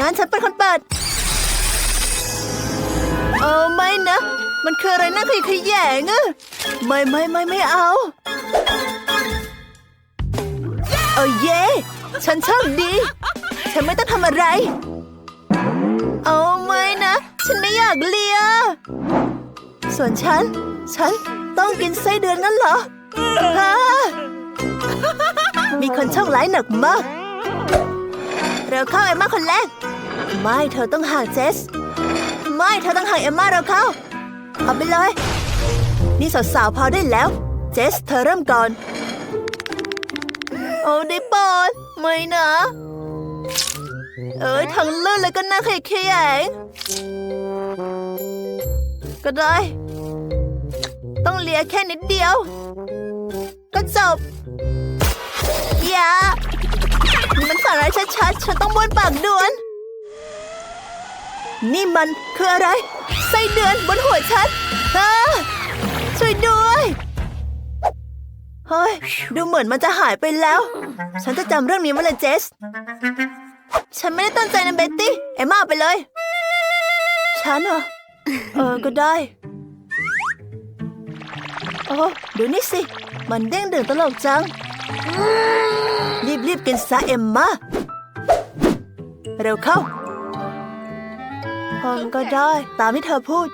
งั้นฉันเป็นคนเปิด เออไม่นะ มันคืออะไรนะขยขยงอะไม่ไม่ไม่ไม่เอา เออเย่ฉันโชคดี ฉันไม่ต้องทำอะไร เอาไม่นะ ฉันไม่อยากเลีย ส่วนฉัน ฉันต้องกินไส้เดือนงั้นเหรอฮะ มีคนโชคร้ายหนักมาก เร็วเข้าเอมมาคนแรก ไม่เธอต้องห่างเจส ไม่เธอต้องห่างเอมมาเร็วเข้า เอาไปเลย นี่สาวๆพอได้แล้ว เจส เธอเริ่มก่อนโอ้ได้ปอดไม่นะ เอ้ยทั้งลื่นเลยก็น่าขยขยงก็ได้ ต้องเลียแค่นิดเดียว ก็จบ ย่ามันสาระชัดๆ ฉันต้องบ้วนปากด่วน นี่มันคืออะไร ไส้เดือนบนหัวฉันอช่วยด้วยเฮ้ยดูเหมือนมันจะหายไปแล้ว ฉันจะจำเรื่องนี้ไว้เลยเจส ฉันไม่ได้ตั้งใจนะเบ็ตตี้ เอ็มมาไปเลย ฉันเหรอ เออ ก็ได้ โอ้ดูนี่สิ มันเด้งดึงตลกจัง รีบๆกินซะเอมมาเร็วเข้าเออก็ได้ ตามที่เธอพูด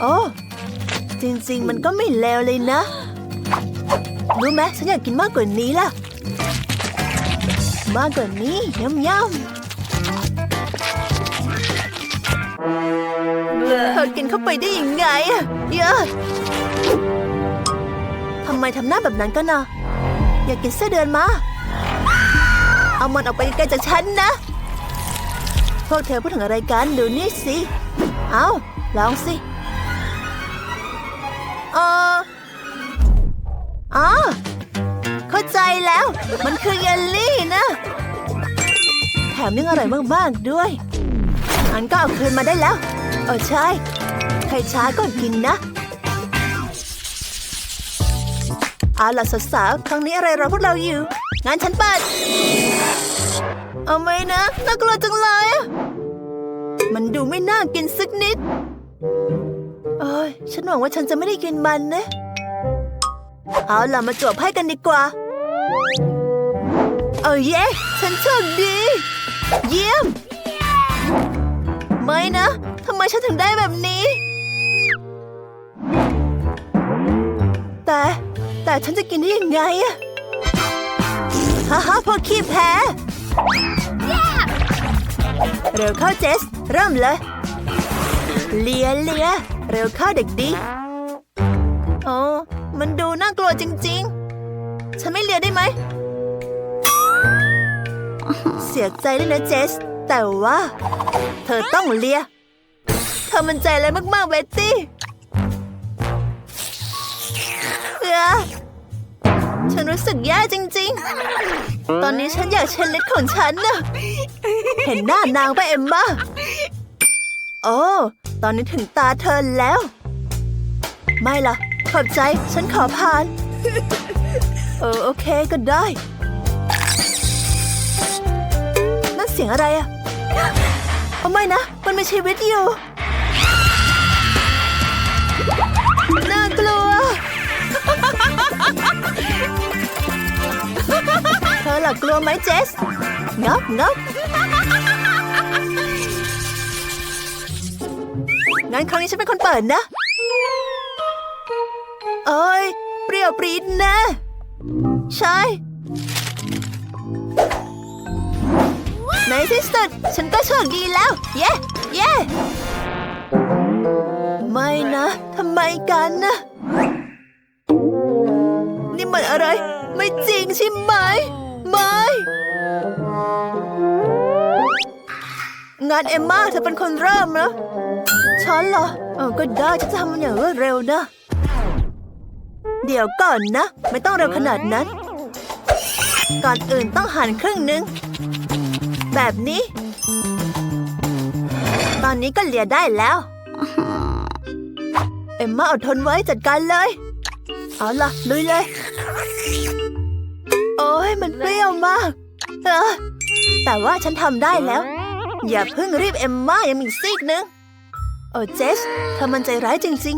โอ้จริง ๆ มันก็ไม่เลวเลยนะ รู้ไหมฉันอยากกินมากกว่านี้ล่ะ มากกว่านี้ย่ำย่ เธอกินเข้าไปได้ยังไงอะเยอะทำไมทำหน้าแบบนั้นกันนะอยากกินเส้นเดือนมา เอามันออกไปไกลจากฉันนะ พวกเธอพูดถึงอะไรกันดูนี่สิ เอาลองสิเอออ๋อเข้าใจแล้ว มันคือเยลลี่นะ แถมยังอร่อยมาก ๆ ด้วย อันก็เอาคืนมาได้แล้ว เออใช่ ใครช้าก่อนกินนะเอาล่ะสาวๆครั้งนี้อะไรรอพวกเราอยู่งั้นฉันเปิดเอาไหมนะน่ากลัวจังเลยอะมันดูไม่น่ากินสักนิดเอ้ยฉันหวังว่าฉันจะไม่ได้กินมันนะ เอาล่ะมาจวบให้กันดีกว่า เอาเย้ฉันโชคดี เยี่ยม ไม่นะทำไมฉันถึงได้แบบนี้ แต่แต่ฉันจะกินได้ยังไงอะฮ่าฮ่าพวกขี้แพ้เร็วเข้าเจส เริ่มเลย เลียเลียเร็วเข้าเด็กดีโอ้มันดูน่ากลัวจริง ๆ ฉันไม่เลียได้ไหม เสียใจด้วยนะเจส แต่ว่า เธอต้องเลีย เธอมันใจอะไรมาก ๆ เบตตี้เออฉันรู้สึกแย่จริง ๆ ตอนนี้ฉันอยากเช็ดเล็ดของฉันน่ะ เห็นหน้านางไปเอ็มมาโอ้ ตอนนี้ถึงตาเธอแล้ว ไม่ล่ะ ขอบใจ ฉันขอผ่าน เออ โอเคก็ได้ นั่นเสียงอะไรอะ ไม่นะ มันมีชีวิตอยู่ น่ากลัว เธอล่ะกลัวไหมเจสงับงับงั้นครั้งนี้ฉันเป็นคนเปิดนะ เอ้ย เปรี้ยวปรีดนะ ใช่ ในที่สุด ฉันก็โชคดีแล้ว เย้ เย้ ไม่นะทำไมกันนะ นี่มันอะไร ไม่จริงใช่ไหม ไม่ งานเอมมาเธอเป็นคนเริ่มนะฉันเหรอเออก็ได้ฉันจะทำมันอย่างรวดเร็วนะ เดี๋ยวก่อนนะ ไม่ต้องเร็วขนาดนั้น ก่อนอื่นต้องหั่นครึ่งหนึ่ง แบบนี้ ตอนนี้ก็เหลียได้แล้ว เอ็มมาอดทนไว้จัดการเลย เอาล่ะ ลุยเลย โอ้ยมันเปรี้ยวมาก เออ แต่ว่าฉันทำได้แล้ว อย่าเพิ่งรีบเอ็มมายังมีอีกซีกนึง โอ้เจสเธอมันใจร้ายจริง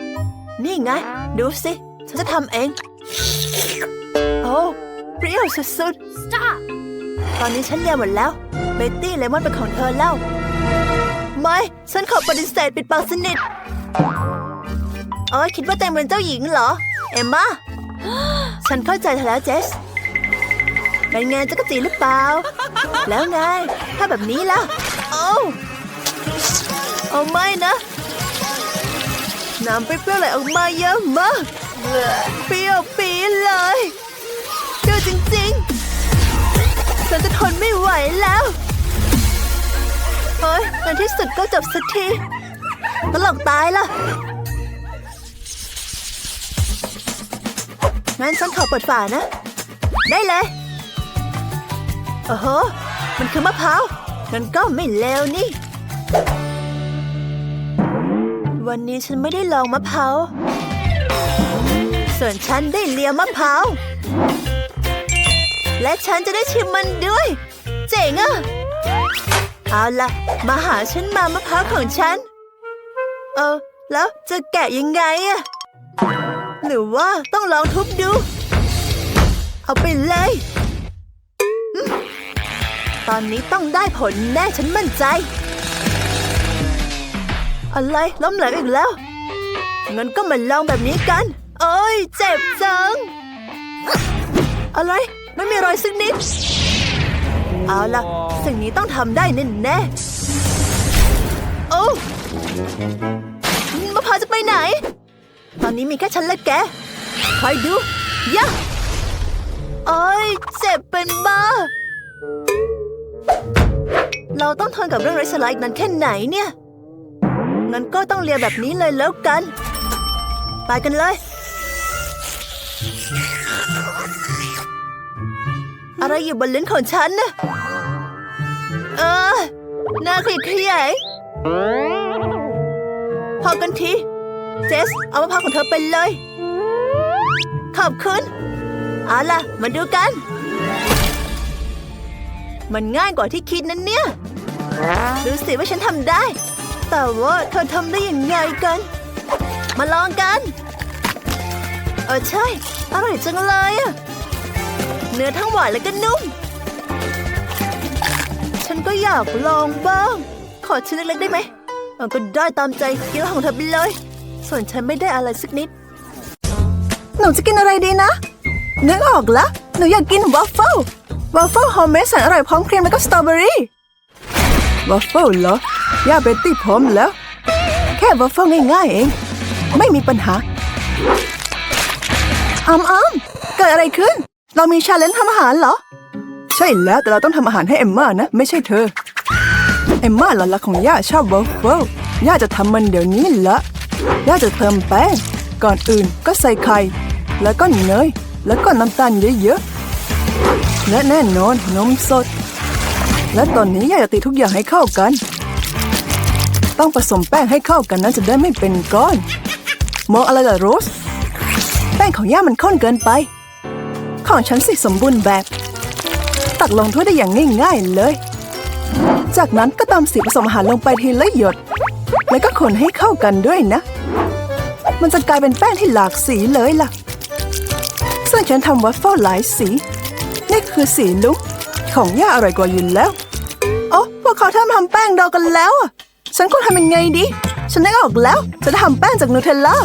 ๆ นี่ไง ดูสิ ฉันจะทำเอง โอ้เปรี้ยวสุดๆ ตอนนี้ฉันเรียนหมดแล้ว เบตตี้เลมอนเป็นของเธอแล้ว ไม่ ฉันขอปฏิเสธปิดปากสนิทเอ้ยคิดว่าแตงเป็นเจ้าหญิงเหรอ เอมมาฉันเข้าใจเธอแล้วเจสเป็นไงจะกระจีหรือเปล่า แล้วไง ถ้าแบบนี้ล่ะ โอ้เอาไม่นะน้ำเปรี้ยวๆไหลออกมาเยอะมาก เปรี้ยวปีเลยเปรี้ยวจริง ฉันจะทนไม่ไหวแล้วเฮ้ยในที่สุดก็จบสักทีตลกตายละงั้นฉันขอเปิดฝานะ ได้เลยโอ้โห มันคือมะพร้าวงั้นก็ไม่เลวนี่ วันนี้ฉันไม่ได้ลองมะพร้าว ส่วนฉันได้เลียมะพร้าว และฉันจะได้ชิมมันด้วย เจ๋งอะเอาล่ะมาหาฉันมามะพร้าวของฉัน เออ แล้วจะแกะยังไงอะหรือว่าต้องลองทุบดู เอาไปเลย ตอนนี้ต้องได้ผลแน่ฉันมั่นใจ อะไรล้มเหลวอีกแล้ว งั้นก็มาลองแบบนี้กันโอ้ย เจ็บจัง อะไร ไม่มีรอยสักนิด เอาล่ะ สิ่งนี้ต้องทำได้แน่แน่ๆโอ้มะพร้าวจะไปไหน ตอนนี้มีแค่ฉันและแกคอยดูยะโอ้ยเจ็บเป็นบ้า เราต้องทนกับเรื่องไร้สาระอีกนั้นแค่ไหนเนี่ย งั้นก็ต้องเลียแบบนี้เลยแล้วกัน ไปกันเลย อะไรอยู่บนลิ้นของฉันนะเออหน้าขยดขยายพอกันที เจส เอามะพร้าวของเธอไปเลย ขอบคุณเอาล่ะ มาดูกัน มันง่ายกว่าที่คิดนั่นเนี่ย ดูสิว่าฉันทำได้ แต่ว่าเธอทำได้อยังไงกัน มาลองกัน เออใช่ อร่อยจังเลยอะ เนื้อทั้งหวานและก็นุ่ม ฉันก็อยากลองบ้าง ขอชิ้นเล็กๆได้ไหมเอาก็ได้ตามใจกินของเธอไปเลย ส่วนฉันไม่ได้อะไรสักนิด หนูจะกินอะไรดีนะนึกออกละหนูอยากกินวอฟเฟิลวอฟเฟิลโฮมเมดแสนอร่อยพร้อมครีมแล้วก็สตรอเบอรี่วอฟเฟิลเหรอย่าเบตตี้พร้อมแล้ว แค่วอฟเฟิลง่ายๆเอง ไม่มีปัญหาอ้ำอ้ำเกิดอะไรขึ้น เรามีชาเลนจ์ทำอาหารเหรอ ใช่แล้วแต่เราต้องทำอาหารให้เอมม่านะ ไม่ใช่เธอ เอมม่าหลานรักของย่าชอบวอฟเฟิลย่าจะทำมันเดี๋ยวนี้ละย่าจะเติมแป้งก่อนอื่นก็ใส่ไข่ แล้วก็เนยแล้วก็น้ำตาลเยอะๆและแน่นอนนมสด และตอนนี้ย่าจะตีทุกอย่างให้เข้ากัน ต้องผสมแป้งให้เข้ากันนั้นจะได้ไม่เป็นก้อน มองอะไรล่ะโรส แป้งของย่ามันข้นเกินไป ของฉันสิสมบูรณ์แบบ ตักลงถ้วยได้อย่างง่ายๆเลย จากนั้นก็ตำสีผสมอาหารลงไปทีละหยด แล้วก็คนให้เข้ากันด้วยนะ มันจะกลายเป็นแป้งที่หลากสีเลยล่ะ ซึ่งฉันทำวัฟเฟิลหลายสี นี่คือสีลุกของย่าอร่อยกว่าอยู่แล้วโอ้พวกเขาทำทำแป้งดองกันแล้วอะฉันควรทำยังไงดี ฉันนึกออกแล้ว ฉันทำแป้งจากนูเทลล่า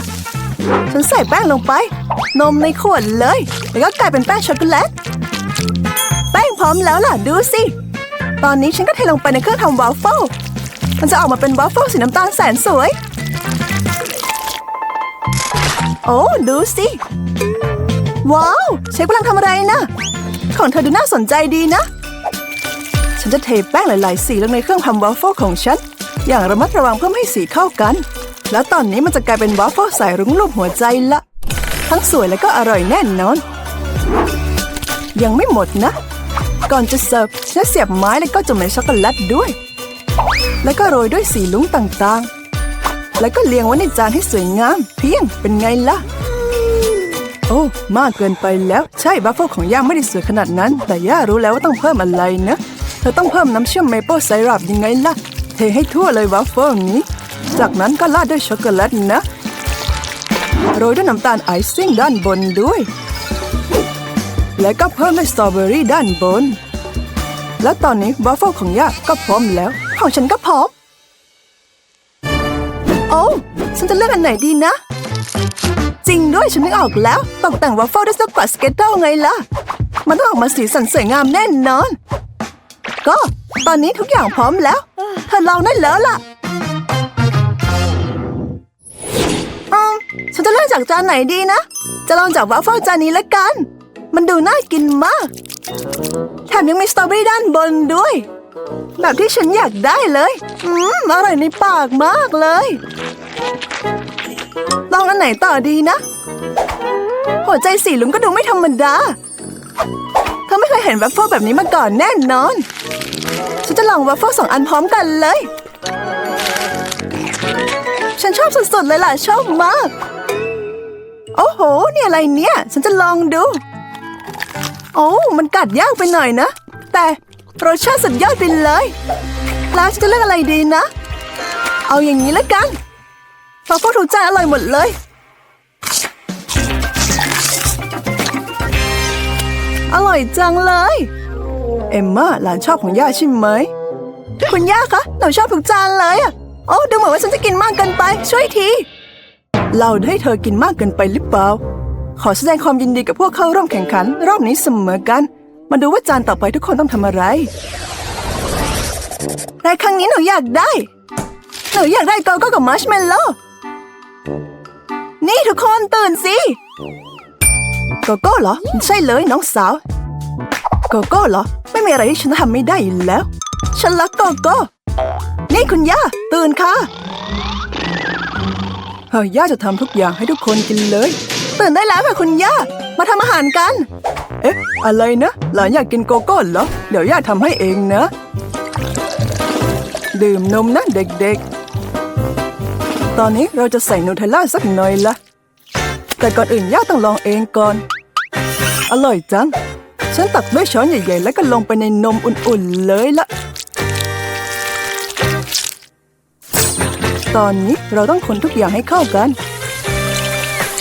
ฉันใส่แป้งลงไป นมในขวดเลย แล้วก็กลายเป็นแป้งช็อกโกแลต แป้งพร้อมแล้วล่ะ ดูสิ ตอนนี้ฉันก็เทลงไปในเครื่องทำวาฟเฟิลมันจะออกมาเป็นวาฟเฟิลสีน้ำตาลแสนสวย โอ้ ดูสิ ว้าวเชฟกำลังทำอะไรนะ ของเธอดูน่าสนใจดีนะ ฉันจะเทแป้งหลาย ๆ สีลงในเครื่องทำวาฟเฟิลของฉัน อย่างระมัดระวังเพื่อไม่ให้สีเข้ากัน แล้วตอนนี้มันจะกลายเป็นวาฟเฟิลใส่รุ้งรูปหัวใจละ ทั้งสวยและก็อร่อยแน่นอน ยังไม่หมดนะ ก่อนจะเสิร์ฟฉันเสียบไม้แล้วก็จุ่มในช็อกโกแลตด้วย แล้วก็โรยด้วยสีลุ้งต่างๆ แล้วก็เรียงไว้ในจานให้สวยงาม เพียงเป็นไงล่ะ โอ้มากเกินไปแล้วใช่บัฟเฟิลของย่าไม่ได้สวยขนาดนั้น แต่ย่ารู้แล้วว่าต้องเพิ่มอะไรนะเธอต้องเพิ่มน้ำเชื่อมเมเปิลไซรัปยังไงล่ะ เทให้ทั่วเลยวัฟเฟิลนี้ จากนั้นก็ราดด้วยช็อกโกแลตนะ โรยด้วยน้ำตาลไอซิ่งด้านบนด้วย และก็เพิ่มด้วยสตรอเบอรี่ด้านบน และตอนนี้วัฟเฟิลของย่าก็พร้อมแล้ว ของฉันก็พร้อม โอ้ฉันจะเลือกอันไหนดีนะ จริงด้วยฉันนึกออกแล้วตกแต่งวัฟเฟิลด้วยสกอตสเก็ตเติลไงล่ะ มันต้องออกมาสีสันสวยงามแน่นอน ก็ตอนนี้ทุกอย่างพร้อมแล้ว เธอลองได้แล้วล่ะ ฉันจะเลือกจากจานไหนดีนะ จะลองจากวัฟเฟิลจานนี้ละกัน มันดูน่ากินมาก แถมยังมีสตรอเบอรี่ด้านบนด้วย แบบที่ฉันอยากได้เลย อืม อร่อยในปากมากเลย ลองอันไหนต่อดีนะ หัวใจสีลุงก็ดูไม่ธรรมดา เธอไม่เคยเห็นวัฟเฟิลแบบนี้มาก่อนแน่นอน ฉันจะลองวัฟเฟิลสองอันพร้อมกันเลยฉันชอบสุดๆเลยล่ะชอบมาก โอ้โห นี่อะไรเนี่ย ฉันจะลองดู โอ้มันกัดยากไปหน่อยนะ แต่รสชาติสุดยอดไปเลย แล้วฉันจะเลือกอะไรดีนะ เอาอย่างนี้ละกันวัฟเฟิลถูกใจอร่อยหมดเลย อร่อยจังเลย เอมมาหลานชอบของย่าใช่ไหม คุณย่าคะหนูชอบทุกจานเลยอะโอ้ดูเหมือนว่าฉันจะกินมากเกินไป ช่วยที เราให้เธอกินมากเกินไปหรือเปล่า ขอแสดงความยินดีกับพวกเข้าร่วมแข่งขัน รอบนี้เสมอกัน มาดูว่าจานต่อไปทุกคนต้องทำอะไรในครั้งนี้หนูอยากได้ หนูอยากได้โกโก้กับมัชเมลโล่ นี่ทุกคนตื่นสิโกโก้เหรอ ใช่เลยน้องสาว โกโก้เหรอ ไม่มีอะไรที่ฉันทำไม่ได้อยู่แล้ว ฉันรักโกโก้ นี่คุณย่าตื่นค่ะ เฮ้ยย่าจะทำทุกอย่างให้ทุกคนกินเลย ตื่นได้แล้วค่ะคุณย่า มาทำอาหารกัน เอ๊ะ อะไรนะ หลานอยากกินโกโก้เหรอ เดี๋ยวย่าทำให้เองนะ ดื่มนมนะเด็กๆ ตอนนี้เราจะใส่นูเทลล่าสักหน่อยละ แต่ก่อนอื่นย่าต้องลองเองก่อน อร่อยจัง ฉันตักด้วยช้อนใหญ่ๆ แล้วก็ลงไปในนมอุ่นๆเลยละ ตอนนี้เราต้องคนทุกอย่างให้เข้ากัน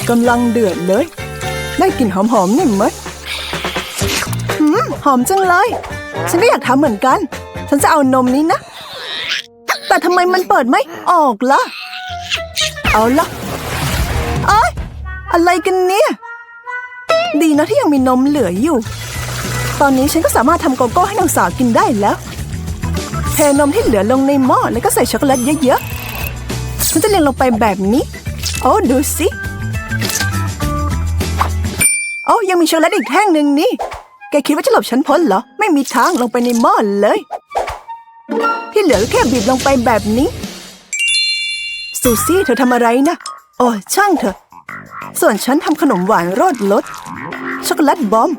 กำลังเดือดเลย ได้กลิ่นหอมๆนี่ไหมหืมหอมจังเลย ฉันก็อยากทำเหมือนกัน ฉันจะเอานมนี้นะ แต่ทำไมมันเปิดไม่ออกล่ะ เอาละเอ้ยอะไรกันเนี่ย ดีนะที่ยังมีนมเหลืออยู่ ตอนนี้ฉันก็สามารถทำโกโก้ให้น้องสาวกินได้แล้ว เทนมที่เหลือลงในหม้อแล้วก็ใส่ช็อกโกแลตเยอะๆ ฉันจะเรียงลงไปแบบนี้ โอ้ดูสิ โอ้ยังมีช็อกโกแลตอีกแท่งหนึ่งนี่ แกคิดว่าจะหลบฉันพ้นเหรอ ไม่มีทางลงไปในหม้อเลย ที่เหลือแค่บีบลงไปแบบนี้ ซูซี่เธอทำอะไรนะโอ้ช่างเถอะ ส่วนฉันทำขนมหวานรสรสช็อกโกแลตบอม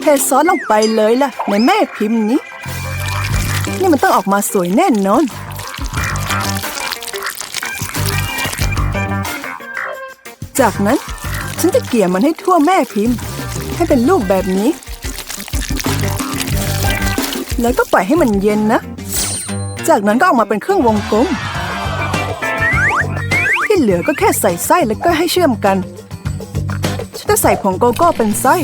เทซอสลงไปเลยล่ะ ในแม่พิมพ์นี้ นี่มันต้องออกมาสวยแน่นอน จากนั้น ฉันจะเกี่ยมันให้ทั่วแม่พิมพ์ ให้เป็นลูกแบบนี้ แล้วก็ปล่อยให้มันเย็นนะ จากนั้นก็ออกมาเป็นเครื่องวงกลม ที่เหลือก็แค่ใส่ไส้แล้วก็ให้เชื่อมกัน ฉันจะใส่ผงโกโก้เป็นไส้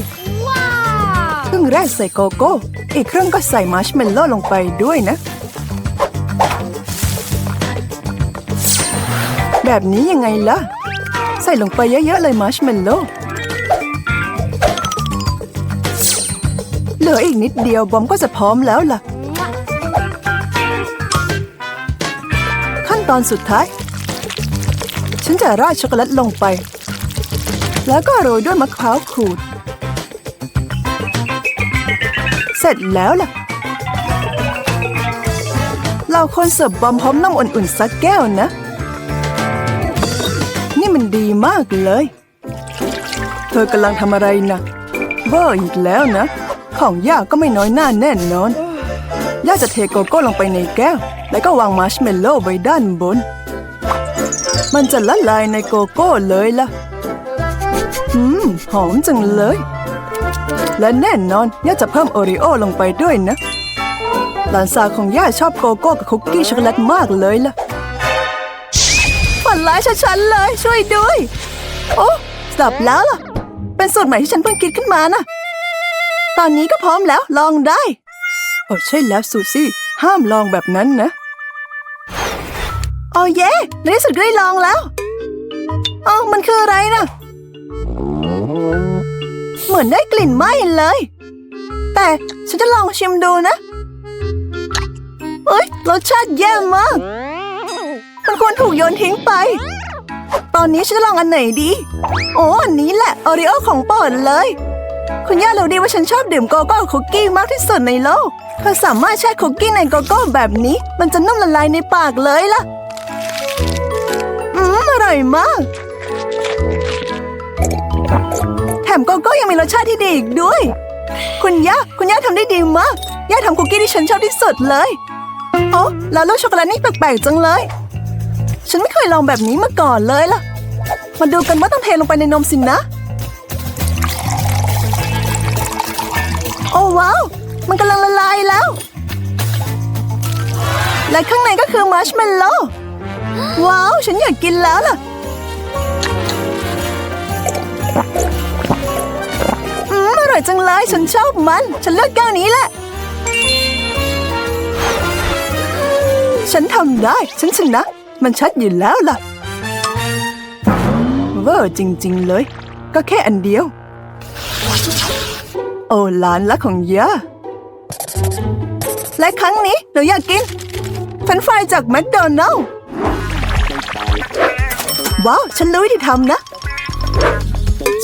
ครึ่งแรกใส่โกโก้ อีกครึ่งก็ใส่มัชเมลโล่ลงไปด้วยนะ แบบนี้ยังไงล่ะ ใส่ลงไปเยอะ ๆ เลยมัชเมลโล่เหลืออีกนิดเดียวบอมก็จะพร้อมแล้วล่ะ ขั้นตอนสุดท้าย ฉันจะราดช็อกโกแลตลงไป แล้วก็โรยด้วยมะพร้าวขูด เสร็จแล้วล่ะ เราควรเสิร์ฟบอมพร้อมน้ำอุ่นๆสักแก้วนะ ดีมากเลย เธอกำลังทำอะไรนะเบอร์อีกแล้วนะ ของย่าก็ไม่น้อยหน้าแน่นอน ย่าจะเทโกโก้ลงไปในแก้ว แล้วก็วางมาร์ชเมลโล่ไว้ด้านบน มันจะละลายในโกโก้เลยล่ะ อืม หอมจังเลย และแน่นอน ย่าจะเพิ่มโอริโอลงไปด้วยนะ หลานสาวของย่าชอบโกโก้กับคุกกี้ช็อกโกแลตมากเลยล่ะ ร้ายชัดๆเลย ช่วยด้วย โอ้สับแล้วล่ะ เป็นสูตรใหม่ที่ฉันเพิ่งคิดขึ้นมานะตอนนี้ก็พร้อมแล้วลองได้ โอ้ใช่แล้วซูซี่ ห้ามลองแบบนั้นนะ โอ้เย่ในที่สุดก็ได้ลองแล้วอ๋อมันคืออะไรนะเหมือนได้กลิ่นไหม้เลย แต่ฉันจะลองชิมดูนะเอ้ยรสชาติแย่มาก มันควรถูกโยนทิ้งไป ตอนนี้ฉันจะลองอันไหนดี โอ้อันนี้แหละออริโอของโปรดเลย คุณย่ารู้ดีว่าฉันชอบดื่มโกโก้คุกกี้มากที่สุดในโลก เธอสามารถแช่คุกกี้ในโกโก้แบบนี้ มันจะนุ่มละลายในปากเลยล่ะ อืม อร่อยมาก แถมโกโก้ยังมีรสชาติที่ดีอีกด้วย คุณย่า คุณย่าทำได้ดีมาก ย่าทำคุกกี้ที่ฉันชอบที่สุดเลย โอ้แล้วรสช็อกโกแลตนี่แปลกๆจังเลย ฉันไม่เคยลองแบบนี้มาก่อนเลยล่ะ มาดูกันว่าต้องเทลงไปในนมสินะ โอ้ว้าว มันกำลังละลายแล้ว และข้างในก็คือมัชเมลโล่ว้าว ฉันอยากกินแล้วล่ะ อืม อร่อยจังเลย ฉันชอบมัน ฉันเลือกแก้วนี้แหละ ฉันทำได้ ฉันชนะ มันชัดอยู่แล้วล่ะ เวอร์จริง ๆ เลย ก็แค่อันเดียว โอ้หลานละของย่าและครั้งนี้หนูอยากกินเฟรนฟรายจากแมคโดนัลล์ว้าว ฉันรู้วิธีทำนะ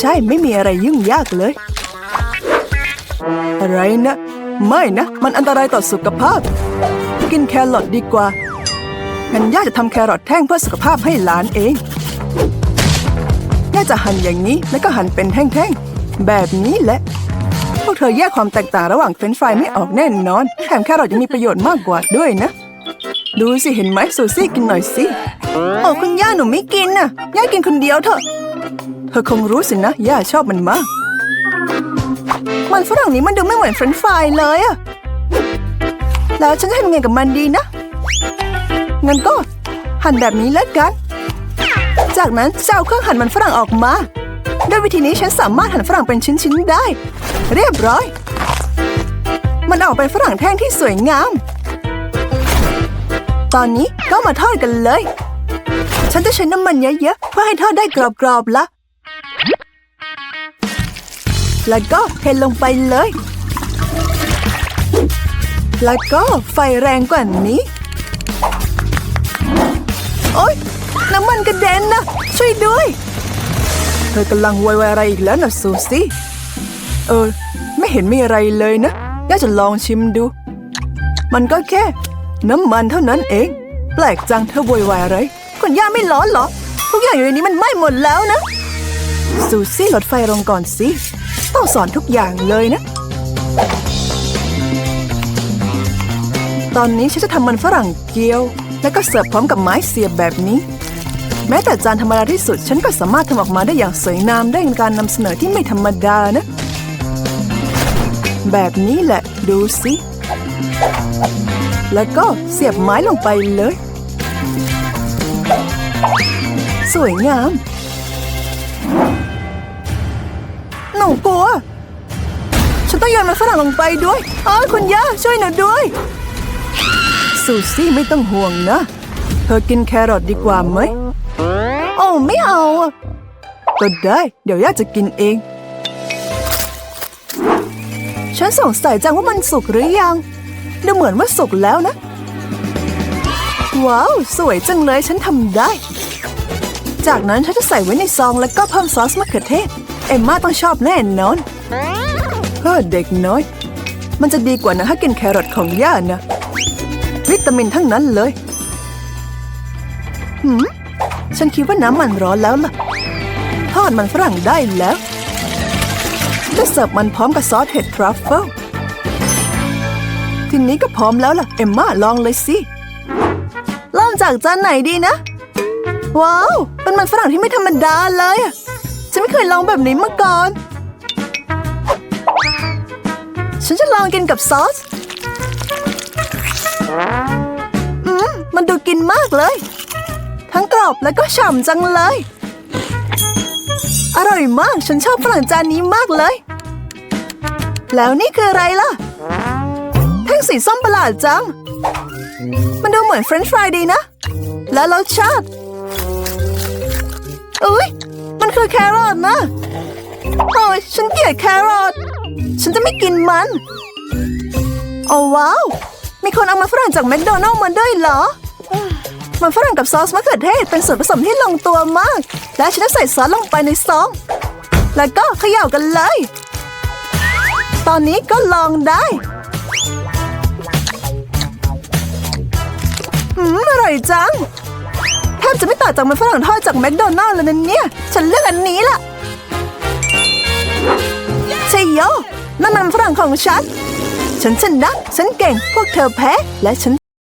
ใช่ไม่มีอะไรยุ่งยากเลย อะไรนะ ไม่นะ มันอันตรายต่อสุขภาพ กินแครอทดีกว่า งั้นย่าจะทำแครอทแท่งเพื่อสุขภาพให้หลานเอง ย่าจะหั่นอย่างนี้แล้วก็หั่นเป็นแท่งๆ แบบนี้แหละ พวกเธอแยกความแตกต่างระหว่างเฟรนฟรายไม่ออกแน่นอน แถมแครอทยังมีประโยชน์มากกว่าด้วยนะ ดูสิเห็นไหมซูซี่กินหน่อยสิ โอ้คุณย่าหนูไม่กินน่ะ ย่ากินคนเดียวเถอะ เธอคงรู้สินะ ย่าชอบมันมาก มันฝรั่งนี้มันดูไม่เหมือนเฟรนฟรายเลยอะแล้วฉันจะทำยังไงกับมันดีนะ งั้นก็ หั่นแบบนี้แล้วกัน จากนั้นจะเอาเครื่องหั่นมันฝรั่งออกมา ด้วยวิธีนี้ฉันสามารถหั่นฝรั่งเป็นชิ้นๆได้ เรียบร้อย มันออกเป็นฝรั่งแท่งที่สวยงาม ตอนนี้ก็มาทอดกันเลย ฉันจะใช้น้ำมันเยอะๆเพื่อให้ทอดได้กรอบๆละแล้วก็เทลงไปเลย แล้วก็ไฟแรงกว่านี้ น้ำมันกระเด็นนะ ช่วยด้วย เธอกำลังโวยวายอะไรอีกแล้วนะซูซี่ เออ ไม่เห็นมีอะไรเลยนะย่าจะลองชิมดู มันก็แค่ น้ำมันเท่านั้นเอง แปลกจังเธอโวยวายอะไร คุณย่าไม่ร้อนหรอ ทุกอย่างอยู่ในนี้มันไหม้หมดแล้วนะ ซูซี่ลดไฟลงก่อนสิ ต้องสอนทุกอย่างเลยนะตอนนี้ฉันจะทำมันฝรั่งเกี๊ยว แล้วก็เสิร์ฟพร้อมกับไม้เสียบแบบนี้ แม้แต่จานธรรมดาที่สุด ฉันก็สามารถทำออกมาได้อย่างสวยงามได้ในการนำเสนอที่ไม่ธรรมดานะ แบบนี้แหละดูสิ แล้วก็เสียบไม้ลงไปเลย สวยงาม หนูกลัว ฉันต้องโยนมันฝรั่งลงไปด้วยอ๋อคุณย่าช่วยหนูด้วยซูซี่ไม่ต้องห่วงนะ เธอกินแครอทดีกว่าไหม ไม่เอาก็ได้ เดี๋ยวย่าจะกินเอง ฉันสงสัยจังว่ามันสุกหรือยัง ดูเหมือนว่าสุกแล้วนะ ว้าว สวยจังเลยฉันทำได้ จากนั้นฉันจะใส่ไว้ในซองแล้วก็เพิ่มซอสมะเขือเทศ เอมม่าต้องชอบแน่นอนเฮ้อเด็กน้อย มันจะดีกว่านะถ้ากินแครอทของย่านะ วิตามินทั้งนั้นเลยหืม ฉันคิดว่าน้ำมันร้อนแล้วล่ะ ทอดมันฝรั่งได้แล้วจะเสิร์ฟมันพร้อมกับซอสเห็ดทรัฟเฟิลทีนี้ก็พร้อมแล้วล่ะ เอมม่าลองเลยสิเริ่มจากจานไหนดีนะ ว้าว เป็นมันฝรั่งที่ไม่ธรรมดาเลยฉันไม่เคยลองแบบนี้มาก่อน ฉันจะลองกินกับซอส อืม มันดูกินมากเลย ทั้งกรอบแล้วก็ฉ่ำจังเลย อร่อยมากฉันชอบฝรั่งจานนี้มากเลย แล้วนี่คืออะไรล่ะ แท่งสีส้มประหลาดจัง มันดูเหมือนเฟรนช์ฟรายดีนะ และรสชาติอุ๊ยมันคือแครอทนะโอ้ยฉันเกลียดแครอทฉันจะไม่กินมัน โอ้ว้าว มีคนเอามาฝรั่งจากแมคโดนัลล์มาด้วยเหรอ มันฝรั่งกับซอสมะเขือเทศเป็นส่วนผสมที่ลงตัวมาก และฉันจะใส่ซอสลงไปในซอง แล้วก็เขย่ากันเลย ตอนนี้ก็ลองได้อืมอร่อยจังแทบจะไม่ต่างจากมันฝรั่งทอดจากแมคโดนัลล์เลยนะเนี่ย ฉันเลือกอันนี้ล่ะช่โยนั่นมันฝรั่งของฉัน ฉันชนะฉันเก่ง พวกเธอแพ้ และฉัน